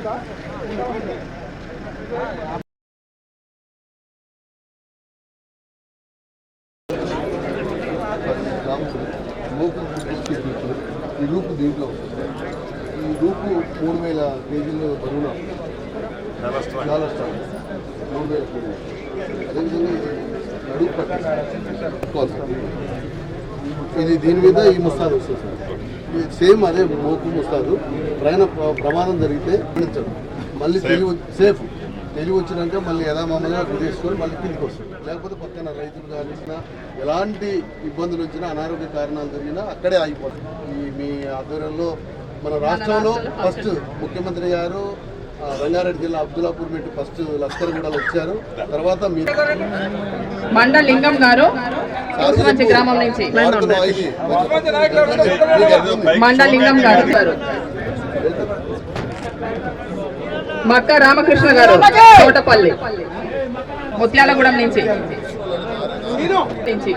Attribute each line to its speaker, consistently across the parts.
Speaker 1: ఈ రూపు దీంట్లో. ఈ రూపు మూడు వేల కేజీలు బరువున చాలా స్ట్రాంగ్. మూడు వేల కేజీలు అదేవిధంగా ఇది నడుపు పట్టుకోవాలి ఇది దీని మీద ఈ ముస్తాదు వస్తుంది సార్. సేమ్ అదే మోకు ముస్తాదు. ప్రయాణ ప్ర- ప్రమాదం జరిగితే మరణించడం మళ్ళీ తెలివి సేఫ్. తెలివి వచ్చినాక మళ్ళీ యథామామూలుగా తీసుకొని మళ్ళీ కిందికి వస్తుంది లేకపోతే పక్కన రైతులు కానీ ఎలాంటి ఇబ్బందులు వచ్చినా అనారోగ్య కారణాలు జరిగినా అక్కడే ఆగిపోతుంది ఈ మీ ఆధ్వర్యంలో మన రాష్ట్రంలో ఫస్ట్ ముఖ్యమంత్రి గారు రంగారెడ్డి జిల్లా అబ్దుల్లాపూర్ మెట్టు ఫస్ట్ లష్కర్ కూడా వచ్చారు. తర్వాత మీరు
Speaker 2: మండల్ లింగం గారు. మంచి గ్రామం నుంచి.
Speaker 1: భారత్ వాయిది. మీకు అర్థం
Speaker 2: మండల్ లింగం గారు. గారు. మక్క రామకృష్ణ గారు తోటపల్లి ముత్యాలగూడెం నుంచి. నుంచి.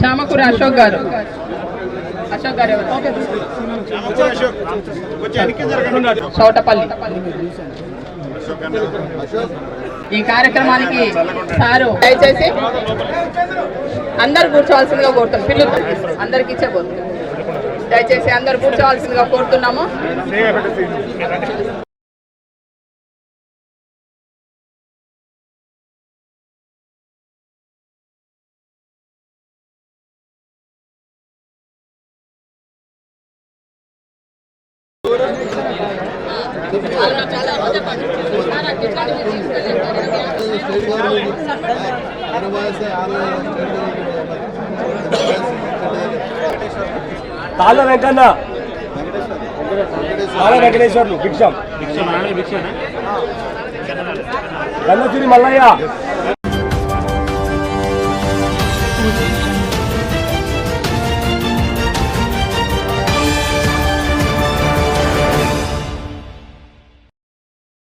Speaker 2: చామకూర అశోక్ గారు. అశోక్ గారు ఎవరు? చౌటపల్లి ఈ కార్యక్రమానికి సారు దయచేసి అందరు కూర్చోవాల్సిందిగా కోరుతాం పిల్లలు అందరికి ఇచ్చేపోతుంది దయచేసి అందరు కూర్చోవాల్సిందిగా కోరుతున్నాము.
Speaker 3: తాళ్ళ వెంకన్న తాళ్ళ వెంకటేశ్వర్లు భిక్షం. గన్నసిరి మల్లయ్య.